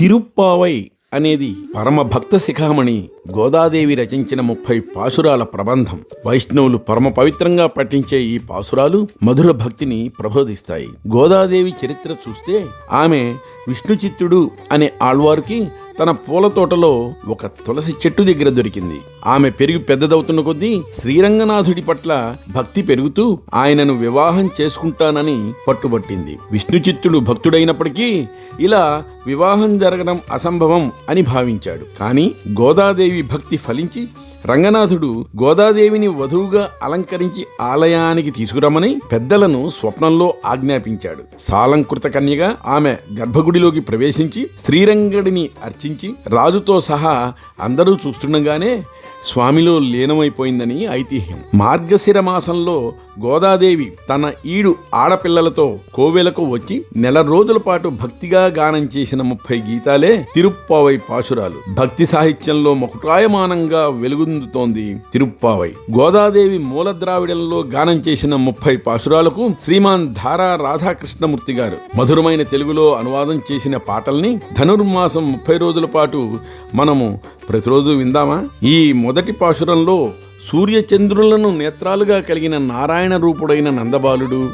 తిరుప్పావై అనేది పరమ భక్త శిఖామణి గోదాదేవి రచించిన ముప్పై పాసురాల ప్రబంధం. వైష్ణవులు పరమ పవిత్రంగా పఠించే ఈ పాసురాలు మధుర భక్తిని ప్రబోధిస్తాయి. గోదాదేవి చరిత్ర చూస్తే ఆమె విష్ణుచిత్తుడు అనే ఆళ్వారుకి తన పూల తోటలో ఒక తులసి చెట్టు దగ్గర దొరికింది. ఆమె పెరిగి పెద్దదవుతున్న కొద్దీ శ్రీరంగనాథుడి పట్ల భక్తి పెరుగుతూ ఆయనను వివాహం చేసుకుంటానని పట్టుబట్టింది. విష్ణుచిత్తుడు భక్తుడైనప్పటికీ ఇలా వివాహం జరగడం అసంభవం అని భావించాడు. కానీ గోదాదేవి భక్తి ఫలించి రంగనాథుడు గోదాదేవిని వధువుగా అలంకరించి ఆలయానికి తీసుకురమ్మని పెద్దలను స్వప్నంలో ఆజ్ఞాపించాడు. సాలంకృత కన్యగా ఆమె గర్భగుడిలోకి ప్రవేశించి శ్రీరంగడిని అర్చించి రాజుతో సహా అందరూ చూస్తుండగానే స్వామిలో లీనమైపోయిందని ఐతిహ్యం. మార్గశిర మాసంలో గోదాదేవి తన ఈడు ఆడపిల్లలతో కోవెలకు వచ్చి నెల రోజుల పాటు భక్తిగా గానం చేసిన ముప్పై గీతాలే తిరుప్పావై పాశురాలు. భక్తి సాహిత్యంలో మొకటాయమానంగా వెలుగొందుతోంది తిరుప్పావై. గోదాదేవి మూల ద్రావిడంలో గానం చేసిన ముప్పై పాశురాలకు శ్రీమాన్ ధారా రాధాకృష్ణమూర్తి గారు మధురమైన తెలుగులో అనువాదం చేసిన పాటల్ని ధనుర్మాసం ముప్పై రోజుల పాటు మనము ప్రతిరోజు విందామా? ఈ మొదటి పాశురంలో సూర్యచంద్రులను నేత్రాలుగా కలిగిన నారాయణ రూపుడైన నందబాలుడు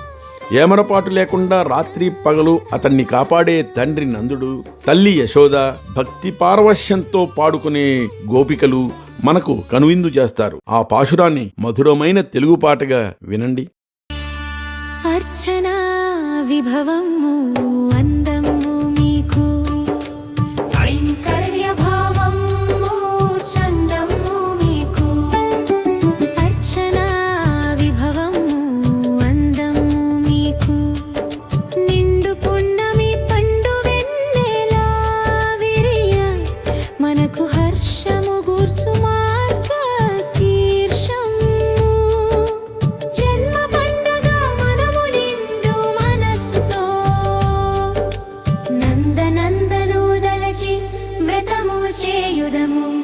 ఏమరపాటు లేకుండా రాత్రి పగలు అతన్ని కాపాడే తండ్రి నందుడు తల్లి యశోద భక్తి పారవశ్యంతో పాడుకునే గోపికలు మనకు కనువిందు చేస్తారు. ఆ పాశురాన్ని మధురమైన తెలుగు పాటగా వినండి. అర్చనా విభవము చేయుదము.